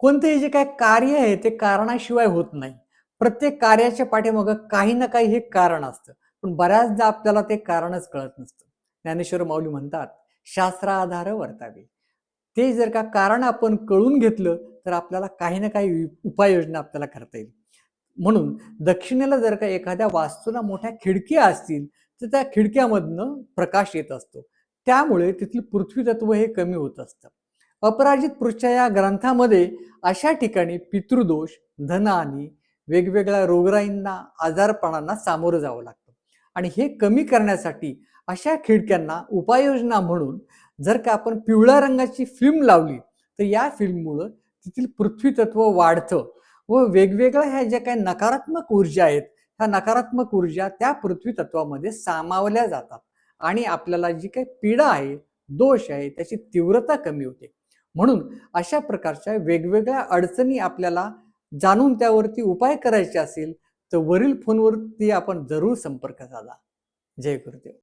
कोणतेही जे काय कार्य आहे ते कारणाशिवाय होत नाही. प्रत्येक कार्याच्या पाठीमागं काही ना काही हे कारण असतं. पण बऱ्याचदा आपल्याला ते कारणच कळत नसतं. ज्ञानेश्वर माऊली म्हणतात शास्त्राधार वर्तावे. ते जर का कारण आपण कळून घेतलं तर आपल्याला काही ना काही उपाययोजना आपल्याला करता येईल. म्हणून दक्षिणेला जर का एखाद्या वास्तूला मोठ्या खिडक्या असतील तर त्या खिडक्यामधनं प्रकाश येत असतो. त्यामुळे तिथली पृथ्वी तत्व हे कमी होत असतं. अपराजित पृष्ठा या ग्रंथामध्ये अशा ठिकाणी पितृदोष धनहानी वेगवेगळ्या रोगराईंना आजारपणांना सामोरं जावं लागतं. आणि हे कमी करण्यासाठी अशा खिडक्यांना उपाययोजना म्हणून जर का आपण पिवळ्या रंगाची फिल्म लावली तर या फिल्ममुळं तिथील पृथ्वी तत्व वाढतं व वेगवेगळ्या ह्या ज्या काही नकारात्मक ऊर्जा आहेत ह्या नकारात्मक ऊर्जा त्या पृथ्वी तत्वामध्ये सामावल्या जातात. आणि आपल्याला जी काही पीडा आहे दोष आहे त्याची तीव्रता कमी होते. म्हणून अशा प्रकारच्या वेगवेगळ्या अडचणी आपल्याला जाणून त्यावरती उपाय करायचे असेल तर वरील फोनवरती आपण जरूर संपर्क साधा. जय गुरुदेव.